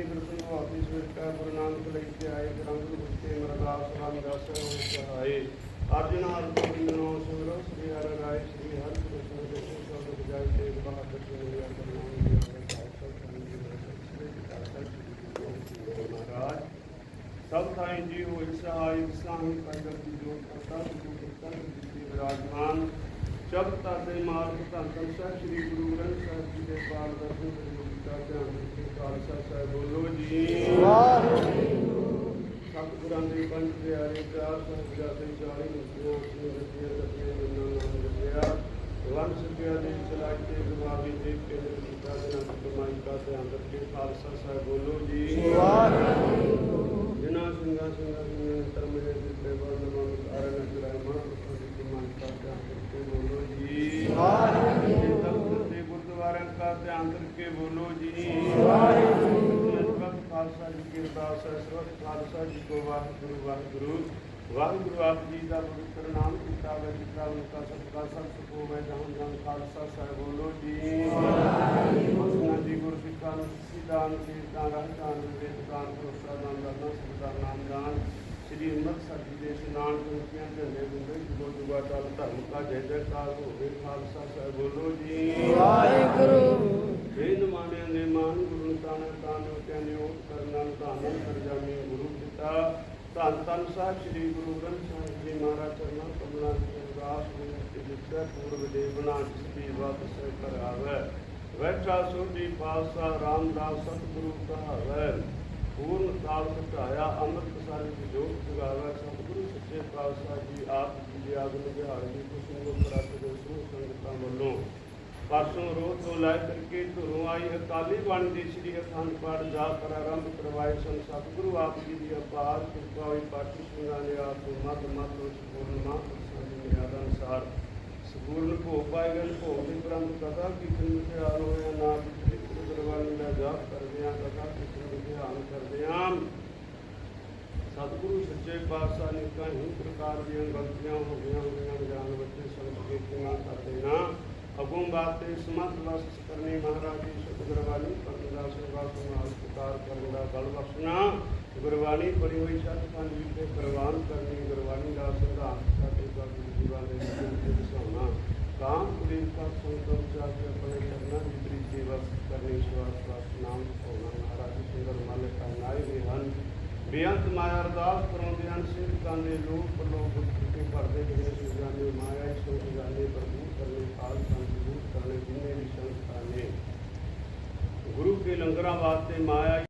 ਗੁਰਮਤਿ ਗੁਰਸੰਗੋ ਆਪੀ ਸਵੇਤਾ ਗੁਰੂ ਨਾਨਕ ਲਈ ਤੇ ਆਏ ਰੰਗ ਗੁਰਤੇ ਮਰਦਾਸ ਰਾਮ ਦਾਸ ਹੋ ਸਹਾਏ ਅਰਜਨ ਹਰ ਗੋਬਿੰਦ ਸੁਰੋ ਸ੍ਰੀ ਹਰਿ ਰਾਏ ਸ੍ਰੀ ਹਰਿ ਕ੍ਰਿਸ਼ਨ ਦੇ ਸ਼ਬਦ ਬਜਾਏ ਤੇ ਬਹਾਦਰ ਜੀ ਨੇ ਅੰਦਰ ਨਾਮ ਦੀ ਮਹਾਰਾਜ ਸਭ ਥਾਈ ਜੀ ਹੋਇ ਸਹਾਈ ਸਾਹੀ ਪੈਦਲ ਦੀ ਜੋਤ ਕਰਤਾ ਸੁਖ ਕਰਤਾ ਜੀ ਵਿਰਾਜਮਾਨ ਸ਼ਬਦ ਤਾਦੇ ਮਾਰਗ ਧੰਨ ਧੰਨ ਸ੍ਰੀ ਗੁਰੂ ਗ੍ਰੰਥ ਸਾਹਿਬ ਜੀ ਦੇ ਪਾਲ ਦਰਸ਼ਨ ਕਰੀ ਮੁਕਤਾ ਧਿਆਨ ਦਿੱਤੇ ਖਾਲਸਾ ਸਾਹਿਬ ਬੋਲੋ ਜੀ। ਸਤਿਗੁਰਾਂ ਦੇ ਪੰਜ ਪਿਆਰੇ ਚਾਰ ਸਾਹਿਬ ਜਾਤੇ ਚਾਲੀ ਮੁਕਤੀਆਂ ਆਪਣੇ ਰੱਖੀਆਂ ਰੱਖੀਆਂ ਨੰਨਾ ਨਾਮ ਜਪਿਆ। ਵੰਨ ਸਕਿਆ ਦੇ ਚਲਾਈ ਤੇ ਗੁਰਬਾਣੀ ਦੇ ਕੇ ਕੀਤਾ ਦੇ ਨਾਲ ਕਮਾਈ ਦਾ ਧਿਆਨ ਰੱਖੇ। ਖਾਲਸਾ ਸਾਹਿਬ ਬੋਲੋ ਜੀ। ਜਿਨ੍ਹਾਂ ਸਿੰਘਾਂ ਸਿੰਘਾਂ ਸਿੰਘਾਂ ਤਰ ਮੇਰੇ ਦਿੱਤੇ ਵਰਨ ਮਨ ਕਾਰਨ ਜਰਾਇ ਮਨ ਦੀ ਕਮਾਈ ਦਾ ਧਿਆਨ ਰੱਖੇ ਬੋਲੋ ਜੀ ਵਾਹਿਗੁਰੂ ਦੇ ਗੁਰਦੁਆਰਿਆਂ ਦਾ ਧਿਆਨ ਕਰਕੇ ਬੋਲੋ ਜੀ। ਵਾਹਿਗੁਰੂ ਖਾਲਸਾ ਜੀ ਕੀ ਅਰਦਾਸ ਹੈ ਸਰਬੱਤ ਖਾਲਸਾ ਜੀ ਕੋ ਵਾਹਿਗੁਰੂ ਵਾਹਿਗੁਰੂ। ਵਾਹਿਗੁਰੂ ਆਪ ਜੀ ਦਾ ਪਵਿੱਤਰ ਨਾਮ ਕੀਤਾ ਵੇ ਜਿਤਾ ਉਨਕਾ ਸਤਿਕਾਰ ਸਭ ਸੁਖ ਹੋਵੇ ਜਹਾਂ ਜਹਾਂ ਖਾਲਸਾ ਸਾਹਿਬ ਬੋਲੋ ਜੀ। ਵਾਹਿਗੁਰੂ ਜੀ ਗੁਰ ਸਿੱਖਾਂ ਨੂੰ ਸਿਧਾਨ ਕੀਰਤਨ ਰਹਿਤਾਨ ਦਾਨ ਭਰੋਸਾ ਦਾਨ ਕਰਨਾ ਸਦਾ ਨਾਮ ਦਾਨ ਸ੍ਰੀ ਅੰਮ੍ਰਿਤਸਰ ਜੀ ਦੇ ਇਸ਼ਨਾਨ ਕੁੰਤੀਆਂ ਝੰਡੇ ਗੁੰਦੇ ਜੁਗੋ ਜੁਗਾ ਧਰਮ ਕਾ ਜੈ ਜੈਕਾਰ ਹੋਵੇ, ਖਾਲਸਾ ਸਾਹਿਬ ਬੋਲੋ ਜੀ। ਬੇਨ ਕਰਨਾ ਧਾਨਨ ਕਰ ਜਾਮੀ ਗੁਰੂ ਪਿਤਾ ਧੰਨ ਧੰਨ ਸਾਹਿਬ ਸ੍ਰੀ ਗੁਰੂ ਗ੍ਰੰਥ ਸਾਹਿਬ ਜੀ ਮਹਾਰਾਜ ਚਰਨਾਂ ਕਮਲਾਂ ਦੀ ਅਰਦਾਸ ਬੇਨਤੀ ਜਿੱਥੇ ਪੂਰਬ ਦੇ ਬਣਾ ਜਿਸ ਦੀ ਵਾਪਸ ਕਰ ਆਵੇ ਵੈਠਾ ਸੋਢੀ ਪਾਸਾ ਰਾਮਦਾਸ ਸਤਿਗੁਰੂ ਕਹਾਵੇ ਪੂਰਨ ਕਾਲ ਘਟਾਇਆ ਅੰਮ੍ਰਿਤ ਸਾਰੇ ਦੀ ਜੋਤ ਜਗਾਵੇ ਸਤਿਗੁਰੂ ਸੱਚੇ ਪਾਤਸ਼ਾਹ ਜੀ ਆਪ ਜੀ ਦੇ ਆਗਮਨ ਦਿਹਾੜੇ ਦੀ ਖੁਸ਼ੀ ਨੂੰ ਪ੍ਰਾਪਤ ਦੇ ਸਮੂਹ ਸੰਗਤਾਂ ਵੱਲੋਂ ਪਰਸੋਂ ਰੋਜ਼ ਤੋਂ ਲੈ ਕਰਕੇ ਧੁਰੋਂ ਆਈ ਅਕਾਲੀ ਬਾਣੀ ਦੀ ਸ੍ਰੀ ਅਖੰਡ ਪਾਠ ਜਾਪ ਕਰ ਕਰਵਾਏ ਸਨ। ਸਤਿਗੁਰੂ ਆਪ ਜੀ ਦੀ ਅਪਾਰ ਕਿਰਪਾ ਹੋਈ। ਪਾਠੀ ਸਿੰਘਾਂ ਨੇ ਆਪ ਨੂੰ ਮਤ ਮਤ ਵਿੱਚ ਪੂਰਨ ਮਹਾਂਪੁਰਸ਼ਾਂ ਦੀ ਮਰਿਆਦਾ ਅਨੁਸਾਰ ਸਪੂਰਨ ਭੋਗ ਪਾਏ ਗਏ। ਭੋਗ ਦੀ ਪ੍ਰੰਤ ਕਥਾ ਕੀਰਤਨ ਵਿਚਾਰ ਹੋਇਆ। ਨਾ ਪਿਛਲੀ ਗੁਰਬਾਣੀ ਦਾ ਜਾਪ ਕਰਦੇ ਆਂ ਕਥਾ ਕੀਰਤਨ ਵਿਚਾਰ ਕਰਦੇ ਆਂ ਸਤਿਗੁਰੂ ਸੱਚੇ ਪਾਤਸ਼ਾਹ ਨੇ ਕਹੀਂ ਪ੍ਰਕਾਰ ਦੀਆਂ ਗਲਤੀਆਂ ਹੋ ਗਈਆਂ। ਹੋਈਆਂ ਜਾਣ ਬੱਚੇ ਸੰਤ ਕੀਰਤਨਾਂ ਕਰਦੇ ਨਾ ਅਗੋਂ ਬਾਤੇ ਸਮਤ ਵਸ ਕਰਨੀ ਮਹਾਰਾਜ ਦੀ ਸਤਿਗੁਰਬਾਣੀ ਪੜਨ ਦਾ ਸੇਵਾ ਸੰਭਾਲ ਸਤਿਕਾਰ ਕਰਨ ਦਾ ਬਲ ਬਖਸ਼ਣਾ। ਗੁਰਬਾਣੀ ਪੜੀ ਹੋਈ ਸਤਿਖੰਡ ਵਿਖੇ ਪ੍ਰਵਾਨ ਕਰਨੀ ਗੁਰਬਾਣੀ ਦਾ ਸਿਧਾਂਤ ਸਾਡੇ ਬਾਬੂ ਜੀਵਾਂ ਦੇ ਜੀਵਨ ਕਾਮ ਕੁਲੀਨ ਦਾ ਸੰਤੋਖ ਚਾਹ ਕੇ ਆਪਣੇ ਕਰਨਾ ਵਿਪਰੀ ਸੇਵਾ ਕਰਨੀ ਸਵਾਸ ਸਵਾਸ ਨਾਮ ਹੋਣਾ ਮਹਾਰਾਜ ਜੀ ਸੁੰਦਰ ਮਾਲਕ ਨਾਈ ਵੀ ਹਨ। ਬੇਅੰਤ ਮਾਇਆ ਅਰਦਾਸ ਕਰਾਉਂਦੇ ਹਨ ਸਿਰਕਾਂ ਦੇ ਲੋਕ ਲੋਕ ਕੇ ਭਰਦੇ ਜਿਹੜੇ ਸੁਜਾਨੇ ਮਾਇਆ ਸੋ ਸੁਜਾਨੇ ਪ੍ਰਭੂ ਕਰਨੇ ਕਾਲ ਸੰਤ ਲੰਗਰਾਂ ਵਾਸਤੇ ਮਾਇਆ